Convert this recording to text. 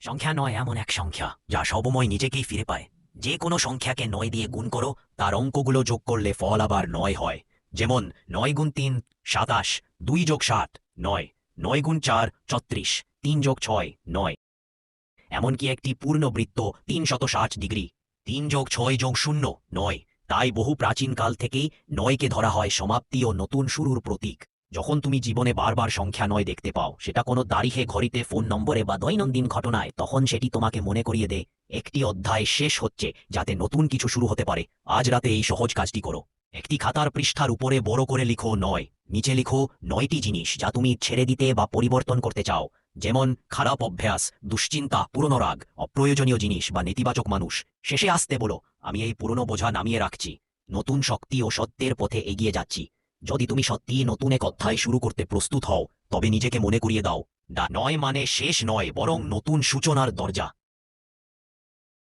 সংখ্যা নয় এমন এক সংখ্যা, যা সবময় নিজেকেই ফিরে পায়। যে কোনো সংখ্যাকে নয় দিয়ে গুণ করো, তার অঙ্কগুলো যোগ করলে ফল আবার নয় হয়। যেমন নয় গুণ তিন, সাতাশ, দুই যোগ সাত, নয়। নয় গুণ চার, ছত্রিশ, তিন যোগ ছয়, নয়। এমনকি একটি পূর্ণ বৃত্ত তিন শত ষাট ডিগ্রি, তিন যোগ ছয় যোগ শূন্য, নয়। তাই বহু প্রাচীনকাল থেকেই নয়কে ধরা হয় সমাপ্তি ও নতুন শুরুর প্রতীক। যখন তুমি জীবনে বারবার সংখ্যা নয় দেখতে পাও, সেটা কোনো তারিখে ঘড়িতে ফোন নম্বরে বা দৈনন্দিন ঘটনায়, তখন সেটি তোমাকে মনে করিয়ে দে একটি অধ্যায় শেষ হচ্ছে, যাতে নতুন কিছু শুরু হতে পারে। আজ রাতে এই সহজ কাজটি করো। একটি খাতার পৃষ্ঠার উপরে বড় করে লিখো নয়, নিচে লিখো নয়টি জিনিস যা তুমি ছেড়ে দিতে বা পরিবর্তন করতে চাও, যেমন খারাপ অভ্যাস, দুশ্চিন্তা, পুরনো রাগ, অপ্রয়োজনীয় জিনিস বা নেতিবাচক মানুষ। শেষে আসতে বলো, আমি এই পুরনো বোঝা নামিয়ে রাখছি। নতুন শক্তি ও সত্যের পথে এগিয়ে যাচ্ছি। যদি তুমি সত্যি নতুন এক অধ্যায় শুরু করতে প্রস্তুত হও, তবে নিজেকে মনে করিয়ে দাও। দা নয় মানে শেষ নয়, বরং নতুন সূচনার দরজা।